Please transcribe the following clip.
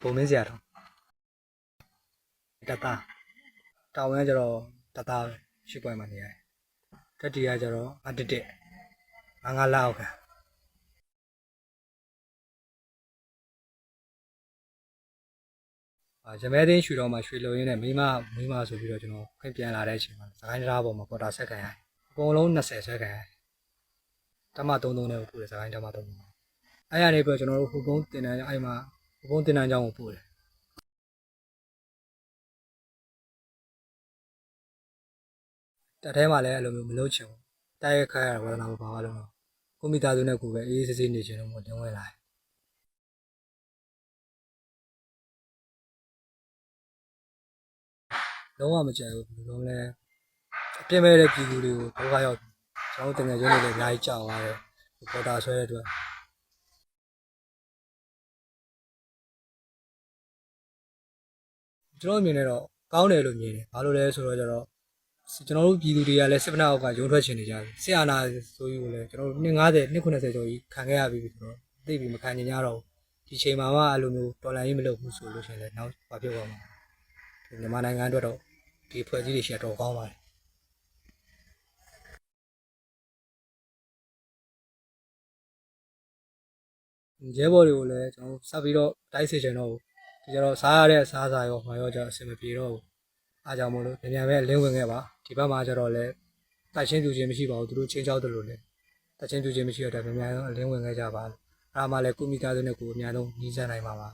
ပုံမင်းစရာတော့တသားတောင်ဝမ်းကျတော့တသားပဲရှိပွဲမှာနေရတယ်တက်တီကကျတော့အတစ်တစ်ငါးငါးလောက်ခံအာဂျမဲသိန်းရွှေတော်မှာရွှေလုံရင်းနဲ့မိမမိမဆိုပြီးတော့ကျွန်တော်ခွင့်ပြန်လာတဲ့အချိန်မှာစကိုင်းတရားပေါ်မှာပေါ်တာဆက်ခံရတယ်အကုန်လုံး20ဆက်ခံရတယ်တမ33နဲ့ပို့တယ်စကိုင်းတမ33အဲ့ရနေပြီးတော့ကျွန်တော်တို့ဟိုပုံးတင်တန်းအဲ့မှာ ဟိုပုံးတင်တန်းကျောင်းကိုပို့တယ်တက်ထဲမှာလည်းအဲ့လိုမျိုးမလုပ်ချင်ဘူးတိုက်ရခိုင်းရတာဝဒနာမပါဘူးလို့ကိုမိသားစုနဲ့ကိုပဲအေးအေးဆေးဆေးနေချင်လို့မတင်ဝင်လာတယ်လုံးဝမကြိုက်ဘူးဘယ်လိုလုံးလဲအပြင်းမဲ့တဲ့ပြည်သူတွေကိုဒုက္ခရောက်ကျွန်တော်တို့တကယ်ရုံးနေလည်းအများကြီးကြောက်သွားတယ်ပေါ်တာဆွဲတဲ့အတွက် ကျွန်တော်အမြင်နဲ့တော့ကောင်းတယ်လို့မြင်တယ်ဘာလို့လဲဆိုတော့ကျတော့ကျွန်တော်တို့ပြည်သူတွေကလည်းစစ်ပနာအောက်ကရုံးထွက်ချင်နေကြတယ်ဆရာနာဆိုယူကိုလည်းကျွန်တော်တို့250 290ကျော်ကြီးခံခဲ့ရပြီဆိုတော့သိပြီမခံချင်ကြတော့ဘူးဒီချိန်မှာမှအဲ့လိုမျိုးတော်လိုင်းရေးမလုပ်ဘူးဆိုလို့ရှိရင်လည်းနောက်ဘာဖြစ်သွားမှာဒီမြန်မာနိုင်ငံအတွက်တော့ဒီဖွဲ့စည်းတွေရှိတော့ကောင်းပါတယ်ရဲဘော်တွေကိုလည်းကျွန်တော်စပ်ပြီးတော့တိုက်စေချင်တော့ ဘူးဒီကျတော့စားရတဲ့အစားအစာရောဘာရောကြအဆင်မပြေတော့ဘူးအားကြောင့်မို့လို့ညညပဲလင်းဝင်ခဲ့ပါဒီဘက်မှာကျတော့လဲတိုက်ချင်းပြူချင်းမရှိပါဘူးသူတို့ချင်းချောက်တယ်လို့လဲတိုက်ချင်းပြူချင်းမရှိတော့တယ်ညညအလင်းဝင်ခဲ့ကြပါအဲ့ဒါမှလည်းကုမိသားစုနဲ့ကိုအများဆုံးညီးစမ်းနိုင်ပါပါ